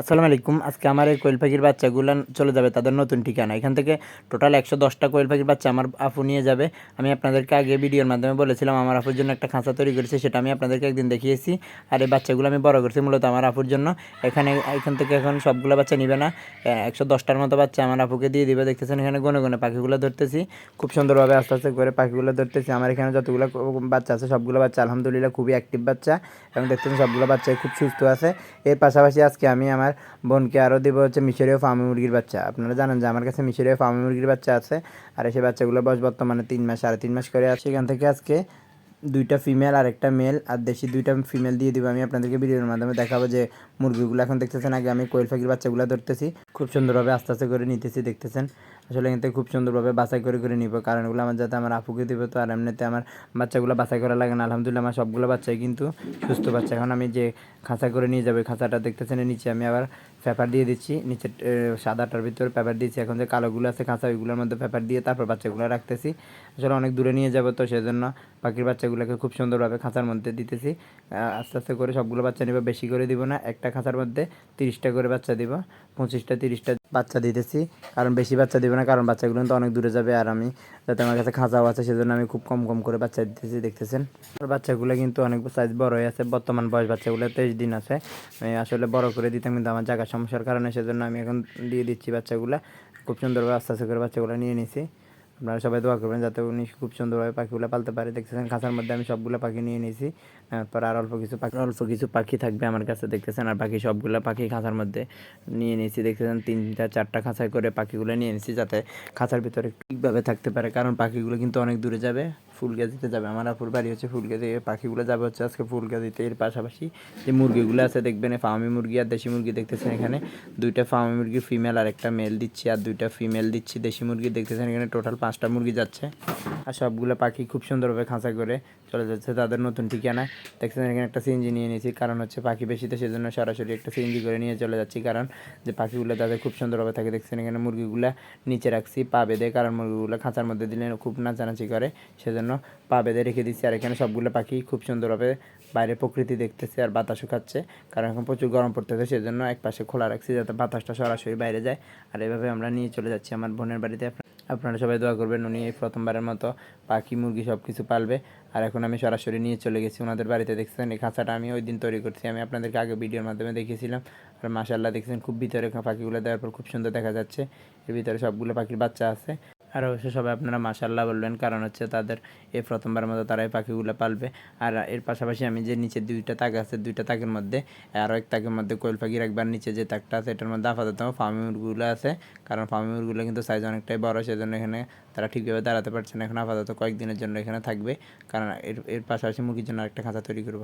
আসসালামু আলাইকুম। আজকে আমার এই কোয়েল পাখির বাচ্চাগুলো চলে যাবে তাদের নতুন ঠিকানা। এখান থেকে টোটাল একশো দশটা কোয়েল পাখির বাচ্চা আমার আপু নিয়ে যাবে। আমি আপনাদেরকে আগে ভিডিওর মাধ্যমে বলেছিলাম, আমার আপুর জন্য একটা খাঁচা তৈরি করেছি, সেটা আমি আপনাদেরকে একদিন দেখিয়েছি। আর এই বাচ্চাগুলো আমি বড় করছি মূলত আমার আপুর জন্য। এখানে, এখান থেকে এখন সবগুলো বাচ্চা নিবে না। একশো দশটার মতো বাচ্চা আমার আপুকে দিয়ে দিবে। দেখতেছেন এখানে গনে গনে পাখিগুলো ধরতেছি। খুব সুন্দরভাবে আস্তে আস্তে করে পাখিগুলো ধরতেছি। আমার এখানে যতগুলো বাচ্চা আছে, সবগুলো বাচ্চা আলহামদুলিল্লাহ খুবই অ্যাক্টিভ বাচ্চা। এবং দেখতেছেন সবগুলো বাচ্চাই খুব সুস্থ আছে। এর পাশাপাশি আজকে আমি আমার বোনকে আরও দেবো হচ্ছে মিশরীয় ফার্মি মুরগির বাচ্চা। আপনারা জানেন যে আমার কাছে মিশরীয় ফার্মি মুরগির বাচ্চা আছে, আর সেই বাচ্চাগুলো বয়স বর্তমানে তিন মাস, সাড়ে তিন মাস করে আর সেখান থেকে আজকে দুইটা ফিমেল আর একটা মেল আর দেশি দুইটা ফিমেল দিয়ে দিব। আমি আপনাদেরকে ভিডিওর মাধ্যমে দেখাবো যে মুরগিগুলো এখন দেখতেছেন, আগে আমি কোয়েল পাখির বাচ্চাগুলো ধরতেছি। খুব সুন্দরভাবে আস্তে আস্তে করে নিতেছি, দেখতেছেন? আসলে এখান থেকে খুব সুন্দরভাবে বাছাই করে করে নিব। কারণ এগুলো আমার যাতে আমার আপুকে দিব, তো আর এমনিতে আমার বাচ্চাগুলো বাছাই করা লাগে না। আলহামদুলিল্লাহ আমার সবগুলো বাচ্চাই কিন্তু সুস্থ বাচ্চা। এখন আমি যে খাঁচা করে নিয়ে যাব খাঁচাটা দেখতেছেন নিচে আমি আবার পেপার দিয়ে দিচ্ছি। নিচে সাদাটার ভিতরে পেপার দিচ্ছি এখন যে কালোগুলো আছে খাঁচা, ওইগুলোর মধ্যে পেপার দিয়ে তারপর বাচ্চাগুলো রাখতেছি। আসলে অনেক দূরে নিয়ে যাব তো, সেজন্য পাখির বাচ্চাগুলোকে খুব সুন্দরভাবে খাঁচার মধ্যে দিতেছি। আস্তে আস্তে করে সবগুলো বাচ্চা নিব, বেশি করে দিব না। একটা খাঁচার মধ্যে তিরিশটা করে বাচ্চা দিব, পঁচিশটা, তিরিশটা বাচ্চা দিতেছি। কারণ বেশি বাচ্চা দিব না, কারণ বাচ্চাগুলো তো অনেক দূরে যাবে আর আমি যাতে আমার কাছে খাঁচাও আছে, সেজন্য আমি খুব কম কম করে বাচ্চা দিতেছি, দেখতেছেন? আর বাচ্চাগুলো কিন্তু অনেক সাইজ বড় হয়ে আছে, বর্তমান বয়স বাচ্চাগুলো তেইশ দিন আছে। আমি আসলে বড় করে দিতাম, কিন্তু আমার জায়গার সমস্যার কারণে সেজন্য আমি এখন দিয়ে দিচ্ছি বাচ্চাগুলো। খুব সুন্দরভাবে আস্তে আস্তে করে বাচ্চাগুলো নিয়ে নিছি। আপনারা সবাই দোয়া করবেন যাতে উনি খুব সুন্দরভাবে পাখিগুলো পালতে পারে। দেখতেছেন খাঁচার মধ্যে আমি সবগুলো পাখি নিয়ে নিয়েছি। তারপর আর অল্প কিছু পাখি অল্প কিছু পাখি থাকবে আমার কাছে, দেখতেছেন, আর বাকি সবগুলো পাখি খাঁচার মধ্যে নিয়ে নিয়েছি। দেখতেছেন তিনটা, চারটা খাঁচায় করে পাখিগুলো নিয়ে নিয়েছি যাতে খাঁচার ভিতরে ঠিকভাবে থাকতে পারে, কারণ পাখিগুলো কিন্তু অনেক দূরে যাবে। ফুলগাজিতে যাবে। আমার আপুর বাড়ি হচ্ছে ফুলগাজি পাখিগুলো যাবে হচ্ছে আজকে ফুলগাজিতে এর পাশাপাশি যে মুরগিগুলো আছে, দেখবেন ফার্মি মুরগি আর দেশি মুরগি দেখতেছেন এখানে। দুইটা ফার্মি মুরগি ফিমেল আর একটা মেল দিচ্ছি, আর দুইটা ফিমেল দিচ্ছি দেশি মুরগি দেখতেছেন এখানে টোটাল পাঁচটা মুরগি যাচ্ছে। আর সবগুলো পাখি খুব সুন্দরভাবে খাঁচা করে চলে যাচ্ছে তাদের নতুন ঠিকানায় দেখছেন এখানে একটা সিএনজি নিয়ে নিয়েছি, কারণ হচ্ছে পাখি বেশি তো সেজন্য সরাসরি একটা সিএনজি করে নিয়ে চলে যাচ্ছি, কারণ যে পাখিগুলো তাদের খুব সুন্দরভাবে থাকে। দেখছেন এখানে মুরগিগুলা নিচে রাখছি, পা বেঁধে, কারণ মুরগিগুলো খাঁচার মধ্যে দিলে খুব নাচানাচি করে, সেজন্য পা বেঁধে রেখে দিচ্ছি আর এখানে সবগুলো পাখি খুব সুন্দরভাবে বাইরে প্রকৃতি দেখতেছে আর বাতাসও খাচ্ছে। কারণ এখন প্রচুর গরম পড়তেছে, সেজন্য এক পাশে খোলা রাখছি যাতে বাতাসটা সরাসরি বাইরে যায়। আর এভাবে আমরা নিয়ে চলে যাচ্ছি আমার বোনের বাড়িতে। আপনারা সবাই দোয়া করবেন উনি এই প্রথমবারের মতো পাখি, মুরগি সব কিছু পালবে। আর এখন আমি সরাসরি নিয়ে চলে গেছি ওনাদের বাড়িতে, দেখছেন? এই খাঁচাটা আমি ওই দিন তৈরি করছি। আমি আপনাদেরকে আগে ভিডিওর মাধ্যমে দেখিয়েছিলাম। আর মাশাল্লাহ দেখছেন? খুব ভিতরে পাখিগুলো দেওয়ার পর খুব সুন্দর দেখা যাচ্ছে। এর ভিতরে সবগুলো পাখির বাচ্চা আছে। আর অবশ্যই সবাই আপনারা মাশাল্লাহ বলবেন। কারণ হচ্ছে তাদের এই প্রথমবার মতো তারা এই পাখিগুলো পালবে। আর এর পাশাপাশি আমি যে নিচে দুইটা তাক আছে, দুইটা তাকের মধ্যে, আরও এক তাকের মধ্যে কোয়েল পাখি রাখবার নিচে যে তাকটা আছে, এটার মধ্যে আপাতত ফার্মি মুরগুলো আছে। কারণ ফার্মি মুরগুলো কিন্তু সাইজ অনেকটাই বড়, সেজন্য এখানে তারা ঠিকভাবে দাঁড়াতে পারছে না। এখন আপাতত কয়েকদিনের জন্য এখানে থাকবে। কারণ এর এর পাশাপাশি মুরগির জন্য একটা খাঁচা তৈরি করব।